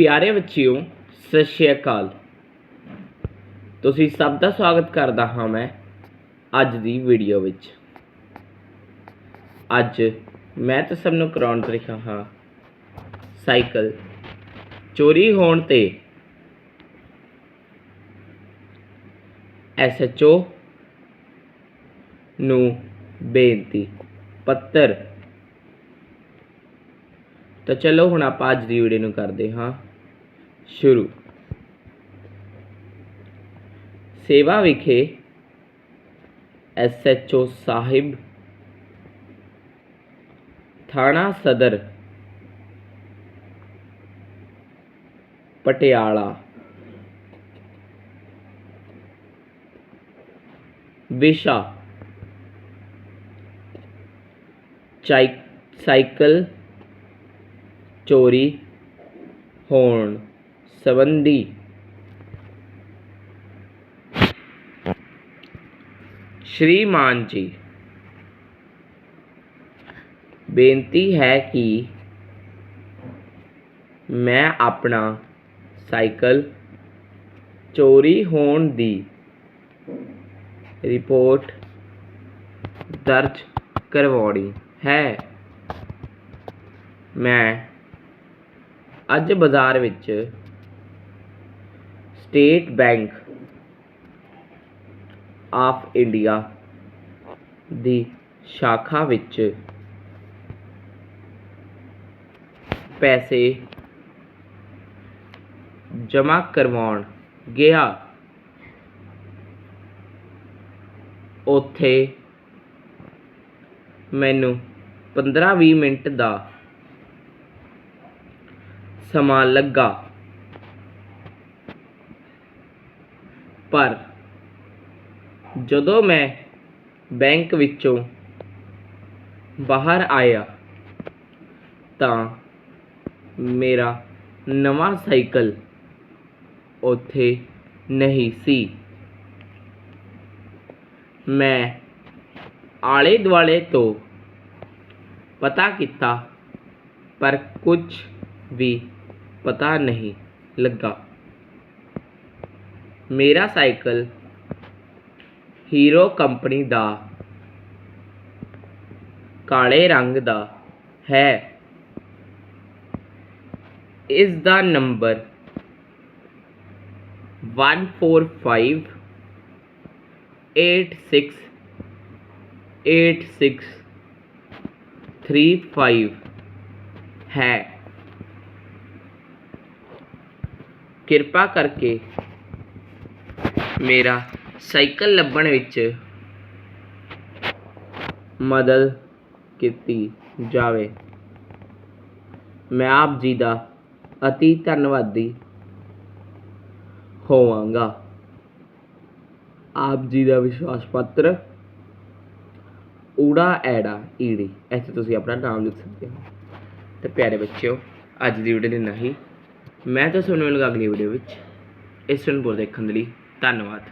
ਪਿਆਰੇ ਬੱਚਿਓ ਸਤਿ ਸ਼੍ਰੀ ਅਕਾਲ। ਤੁਸੀਂ ਸਭ ਦਾ ਸਵਾਗਤ ਕਰਦਾ ਹਾਂ ਮੈਂ ਅੱਜ ਦੀ ਵੀਡੀਓ ਵਿੱਚ। ਅੱਜ ਮੈਂ ਤਾਂ ਸਭ ਨੂੰ ਕਰਾਉਣ ਤੇ ਰਿਹਾ ਹਾਂ, ਸਾਈਕਲ ਚੋਰੀ ਹੋਣ ਤੇ ਐਸਐਚਓ ਨੂੰ ਬੇਨਤੀ ਪੱਤਰ। ਤਾਂ ਚਲੋ ਹੁਣ ਆਪਾਂ ਅੱਜ ਦੀ ਵੀਡੀਓ ਨੂੰ ਕਰਦੇ ਹਾਂ। ਸ਼ੁਰੂ ਸੇਵਾ ਵਿਖੇ ਐਸਐਚਓ ਸਾਹਿਬ ਥਾਣਾ ਸਦਰ ਪਟਿਆਲਾ ਵਿਸ਼ਾ ਚਾਈ ਸਾਈਕਲ ਚੋਰੀ ਹੋਣ ਸੰਬੰਧੀ ਸ਼੍ਰੀਮਾਨ ਜੀ, ਬੇਨਤੀ ਹੈ ਕਿ ਮੈਂ ਆਪਣਾ ਸਾਈਕਲ ਚੋਰੀ ਹੋਣ ਦੀ ਰਿਪੋਰਟ ਦਰਜ ਕਰਵਾਉਣੀ ਹੈ। ਮੈਂ ਅੱਜ ਬਾਜ਼ਾਰ ਵਿੱਚ ਸਟੇਟ ਬੈਂਕ ਆਫ ਇੰਡੀਆ ਦੀ ਸ਼ਾਖਾ ਵਿੱਚ ਪੈਸੇ ਜਮ੍ਹਾਂ ਕਰਵਾਉਣ ਗਿਆ। ਉੱਥੇ ਮੈਨੂੰ 15-20 ਮਿੰਟ ਦਾ ਸਮਾਂ ਲੱਗਾ। ਪਰ ਜਦੋਂ ਮੈਂ ਬੈਂਕ ਵਿੱਚੋਂ ਬਾਹਰ ਆਇਆ ਤਾਂ ਮੇਰਾ ਨਵਾਂ ਸਾਈਕਲ ਉੱਥੇ ਨਹੀਂ ਸੀ। ਮੈਂ ਆਲੇ ਦੁਆਲੇ ਤੋਂ ਪਤਾ ਕੀਤਾ, ਪਰ ਕੁਝ ਵੀ ਪਤਾ ਨਹੀਂ ਲੱਗਾ। ਮੇਰਾ ਸਾਈਕਲ ਹੀਰੋ ਕੰਪਨੀ ਦਾ ਕਾਲੇ ਰੰਗ ਦਾ ਹੈ। ਇਸ ਦਾ ਨੰਬਰ 145 86 86 35 ਹੈ। ਕਿਰਪਾ ਕਰਕੇ ਮੇਰਾ ਸਾਈਕਲ ਲੱਭਣ ਵਿੱਚ ਮਦਦ ਕੀਤੀ ਜਾਵੇ। ਮੈਂ ਆਪ ਜੀ ਦਾ ਅਤੀ ਧੰਨਵਾਦੀ ਹੋਵਾਂਗਾ। ਆਪ ਜੀ ਦਾ ਵਿਸ਼ਵਾਸ ਪੱਤਰ, ਊੜਾ ਐੜਾ ਈੜੀ, ਇੱਥੇ ਤੁਸੀਂ ਆਪਣਾ ਨਾਮ ਲਿਖ ਸਕਦੇ ਹੋ। ਤੇ ਪਿਆਰੇ ਬੱਚਿਓ, ਅੱਜ ਦੀ ਵੀਡੀਓ ਲਈ ਨਹੀਂ ਮੈਂ ਤਾਂ ਤੁਹਾਨੂੰ ਮਿਲੂੰਗਾ ਅਗਲੀ ਵੀਡੀਓ ਵਿੱਚ, ਇਸ ਨੂੰ ਬੋਲ ਦੇਖਣ ਦੇ ਲਈ ਧੰਨਵਾਦ।